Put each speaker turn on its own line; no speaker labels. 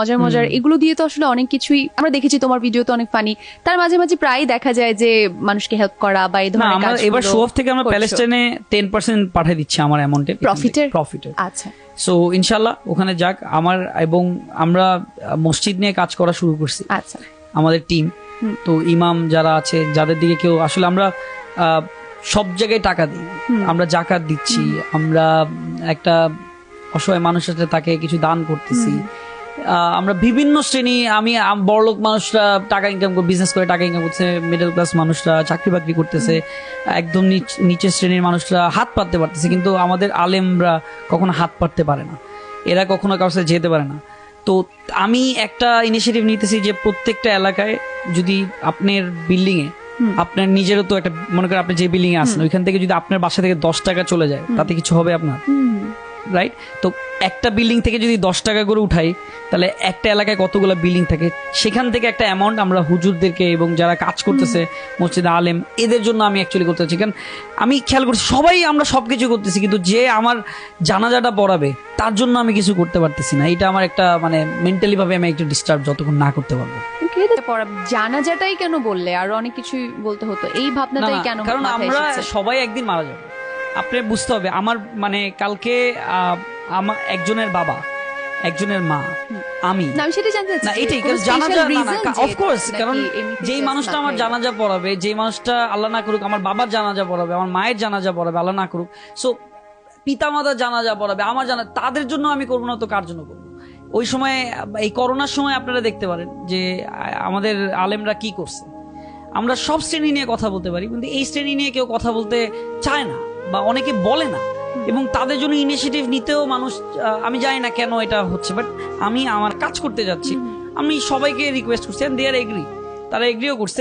মজার মজার এগুলো দিয়ে তো আসলে অনেক কিছুই আমরা দেখেছি তোমার ভিডিও তো অনেক ফানি তার মাঝে মাঝে প্রায় দেখা যায় যে মানুষকে হেল্প করা বা এই ধরনের
আমরা এবার শো অফ থেকে আমরা প্যালেস্টাইনে টেন পার্সেন্ট পাঠিয়ে দিচ্ছি আমার অ্যামাউন্টে
Profit-এর?
প্রফিটের
আচ্ছা।
সো ইনশাল্লাহ ওখানে যাক আমার এবং আমরা মসজিদ নিয়ে কাজ করা শুরু করছি।
আচ্ছা।
আমাদের টিম তো ইমাম যারা আছে যাদের দিকে কেউ আসলে আমরা সব জায়গায় টাকা দিই। আমরা জাকাত দিচ্ছি আমরা একটা অসহায় মানুষের সাথে তাকে কিছু দান করতেছি। আমরা বিভিন্ন শ্রেণি আমি বড়লোক মানুষরা টাকা ইনকাম করে বিজনেস করে টাকা ইনকাম করছে মিডল ক্লাস মানুষরা চাকরি বাকরি করতেছে একদম নিচের শ্রেণির মানুষরা হাত পাততে পারতেছে কিন্তু আমাদের আলেমরা কখনো হাত পাততে পারে না। এরা কখনো কারোর সাথে যেতে পারে না। তো আমি একটা ইনিশিয়েটিভ নিতেছি যে প্রত্যেকটা এলাকায় যদি আপনার বিল্ডিং এ আপনার নিজেরও তো একটা মনে করেন আপনি যে বিল্ডিং এ আছেন ওইখান থেকে যদি আপনার বাসা থেকে দশ টাকা চলে যায় তাতে কিছু হবে আপনার? রাইট তো একটা বিল্ডিং থেকে যদি দশ টাকা করে উঠাই তাহলে একটা এলাকায় কতগুলো বিল্ডিং থাকে? সেখান থেকে একটা অ্যামাউন্ট আমরা হুজুরদেরকে এবং যারা কাজ করতেছে মসজিদে আলেম এদের জন্য আমি অ্যাকচুয়ালি করতে চাচ্ছি। কারণ আমি খেয়াল করছি সবাই আমরা সবকিছু করতেছি কিন্তু যে আমার জানাজাটা পড়াবে তার জন্য আমি কিছু করতে পারতেছি না। এটা আমার একটা মানে মেন্টালি ভাবে আমি একটু ডিস্টার্ব যতক্ষণ না করতে পারব।
জানাজাটাই কেন বললে? আরও অনেক কিছুই বলতে হতো। এই ভাবনাটাই কেন
কারণ আমরা সবাই একদিন মারা যাব। আপনি বুঝতে হবে আমার মানে কালকে আমার একজনের বাবা একজনের মা আমি।
না, আমি জানতে
না
যে
এটাই কারণ জানাজা কারণ যেই মানুষটা আমার জানাজা পড়াবে যেই মানুষটা আল্লাহ না করুক আমার বাবার জানাজা পড়াবে আমার মায়ের জানাজা পড়াবে আল্লাহ না করুক। সো পিতামাতার জানাজা পড়াবে আমার জানা তাদের জন্য আমি করব না তো কার জন্য করব? ওই সময় এই করোনার সময় আপনারা দেখতে পারেন যে আমাদের আলেমরা কি করছে। আমরা সব শ্রেণি নিয়ে কথা বলতে পারি কিন্তু এই শ্রেণি নিয়ে কেউ কথা বলতে চায় না। বা অনেকে বলে না। এবং তাদের জন্য ইনিশিয়েটিভ নিতেও মানুষ আমি জানি না কেন এটা হচ্ছে বাট আমি আমার কাজ করতে যাচ্ছি। আমি সবাইকে রিকোয়েস্ট করছি দে আর এগ্রি তারা এগ্রিও করছে।